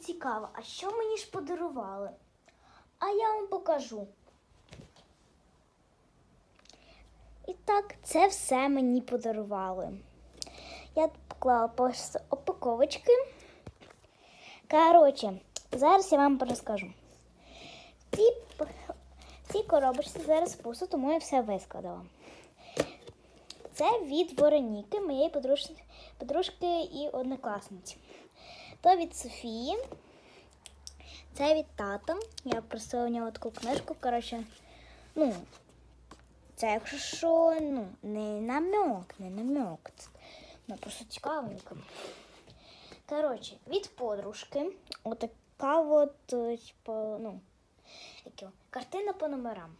цікаво, а що мені ж подарували? А я вам покажу. І так, це все мені подарували. Я поклала просто упаковочки. Коротше, зараз я вам розкажу. Ці, цій коробочці зараз пусто, тому я все вискладала. Це від Вероніки, моєї подружки, подружки і однокласниці. То від Софії. Це від тата. Я просила у нього таку книжку. Коротше, ну, це якщо що, ну, не намек, не намек. Ну, просто цікавенько. Коротше, від подружки. Отака от, типу, ну, картина по номерам.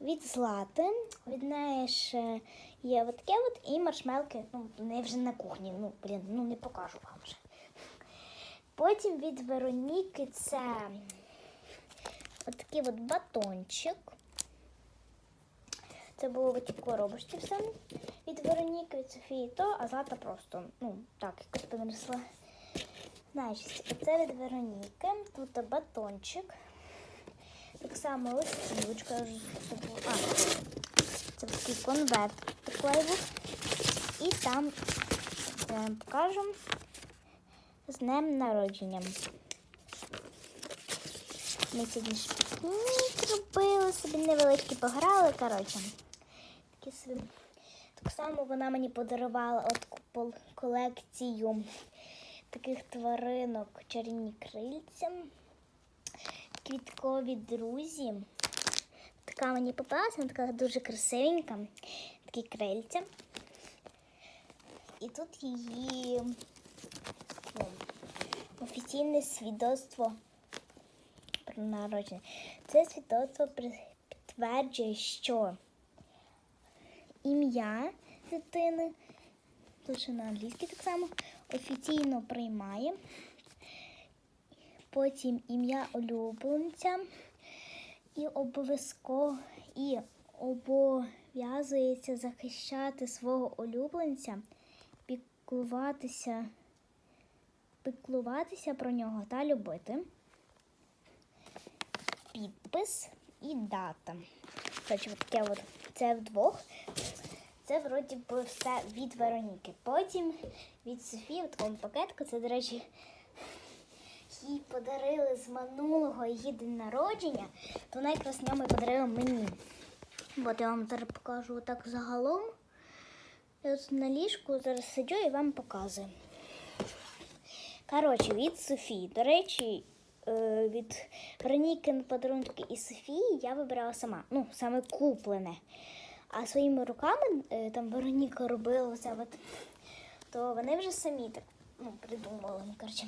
Від Злати, від неї ще є таке от і маршмелки. Ну, вони вже на кухні. Ну, блін, ну не покажу вам вже. Потім від Вероніки це отакий от батончик. Це було в цій коробочці все. Від Вероніки, від Софії то, а Злата просто, ну, так, якось принесла. Значить, це від Вероніки. Тут батончик. Так само листівочка. я. А, це такий конверт був. І там вам покажу з днем народження. Ми сьогодні ж пікнік робили, собі невеличкі пограли, коротше. Такі собі. Так само вона мені подарувала от колекцію таких тваринок чарівні крильця, квіткові друзі. Така мені попалася, вона така дуже красивенька, такі крильця. І тут її ну, офіційне свідоцтво про народження. Це свідоцтво підтверджує, що ім'я дитини, тут ще на англійській так само, офіційно приймає. Потім ім'я улюбленця і обов'язково і обов'язується захищати свого улюбленця, піклуватися, піклуватися про нього та любити. Підпис і дата. Коротше, таке от. Це вдвох. Це вроді би все від Вероніки. Потім від Софії в такому пакетку. Це, до речі, їй подарили з минулого її день народження, то вона якраз ньому подарила мені. От я вам зараз покажу так загалом. Я от на ліжку зараз сиджу і вам показую. Коротше, від Софії. До речі, е, від Вероніки на подарунки і Софії я вибирала сама. Ну, саме куплене. А своїми руками е, там Вероніка робила все, то вони вже самі так ну, придумали. ну, Коротше.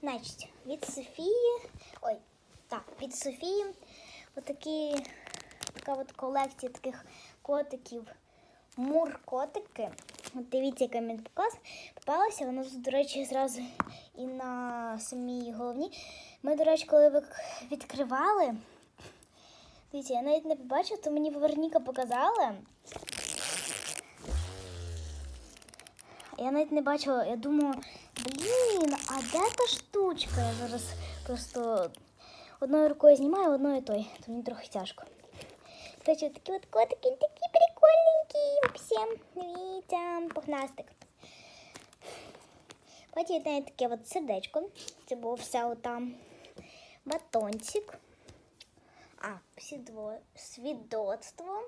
Значить, від Софії. Ой, так, від Софії отакі, така от колекція таких котиків. Мур-котики. От дивіться, яка мені показ попалася. Вона до речі, зразу і на самій головні. Ми, до речі, коли відкривали. Дивіться, я навіть не побачила, то мені Вероніка показала. Я навіть не бачила, я думала, блін, а де та штучка? Я зараз просто одною рукою знімаю, одною той, то мені трохи тяжко. Короче, такі от котики, такі прикольненькі. Всім дивіться, пухнастик. Потім від таке от сердечко. Це було все отам. Батончик. А, свідво- свідоцтво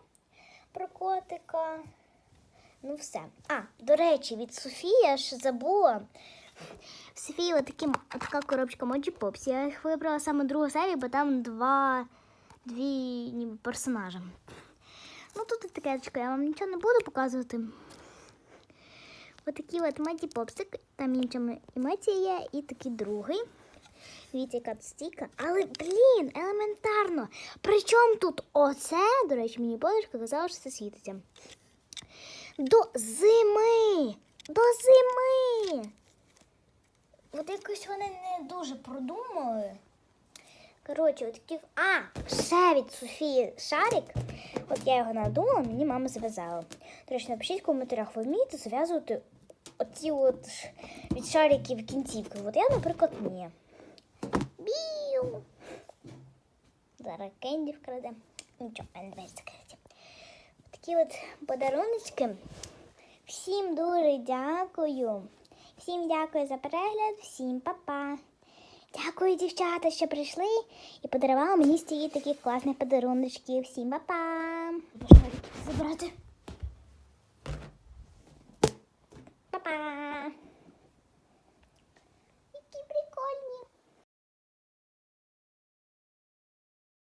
про котика. Ну, все. А, до речі, від Софії ж забула. Софії отакі, така коробочка Моджі Попс. Я їх вибрала саме другу серію, бо там два дві ніби персонажі. Ну тут таке, я вам нічого не буду показувати. Отакий от Моджі Попсик, там інша емоція є, і такий другий. Дивіться, яка стійка. Але, блін, елементарно. Причому тут оце, до речі, мені подружка казала, що це світиться. До зими! До зими! От якось вони не дуже продумали. Коротше, от таких. А, ще від Софії шарик. От я його надумала, мені мама зв'язала. Речі, напишіть в коментарях, ви вмієте зв'язувати оці от від шариків кінцівки. От я, наприклад, ні. Біу. Зараз Кенді вкраде. Нічого, в мене двері. Такі от подаруночки. Всім дуже дякую. Всім дякую за перегляд, всім па-па. Дякую, дівчата, що прийшли і подарували мені стільки таких класних подаруночків. Всім па-па. Забрати.